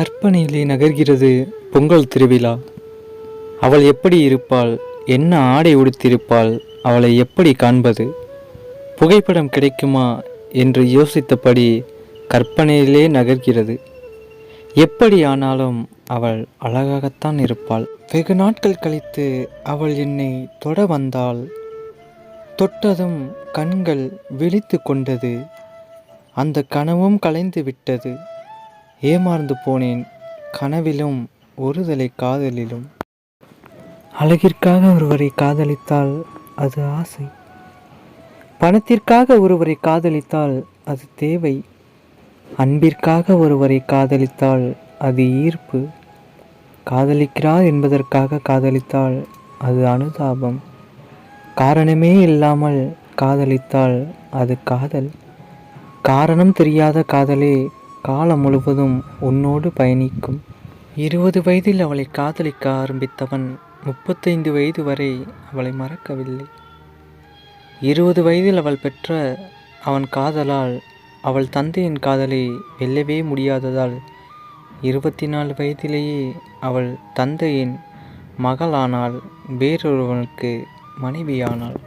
கற்பனையிலே நகர்கிறது பொங்கல் திருவிழா. அவள் எப்படி இருப்பாள் என்ன ஆடை உடுத்திருப்பாள் அவளை எப்படி காண்பது? புகைப்படம் கிடைக்குமா என்று யோசித்தபடி கற்பனையிலே நகர்கிறது. எப்படி ஆனாலும் அவள் அழகாகத்தான் இருப்பாள். வெகு நாட்கள் கழித்து அவள் என்னை தொட வந்தாள். தொட்டதும் கண்கள் விழித்து கொண்டது. அந்த கனவும் கலைந்து விட்டது. ஏமாந்து போனேன் கனவிலும் ஒருதலை காதலிலும். அழகிற்காக ஒருவரை காதலித்தால் அது ஆசை. பணத்திற்காக ஒருவரை காதலித்தால் அது தேவை. அன்பிற்காக ஒருவரை காதலித்தால் அது ஈர்ப்பு. காதலிக்கிறார் என்பதற்காக காதலித்தால் அது அனுதாபம். காரணமே இல்லாமல் காதலித்தால் அது காதல். காரணம் தெரியாத காதலே காலம் முழுவதும் உன்னோடு பயணிக்கும். இருபது வயதில் அவளை காதலிக்க ஆரம்பித்தவன் முப்பத்தைந்து வயது வரை அவளை மறக்கவில்லை. இருபது வயதில் அவள் பெற்ற அவன் காதலால் அவள் தந்தையின் காதலை வெல்லவே முடியாததால் இருபத்தி நாலு வயதிலேயே அவள் தந்தையின் மகளானால் வேறொருவனுக்கு மனைவியானாள்.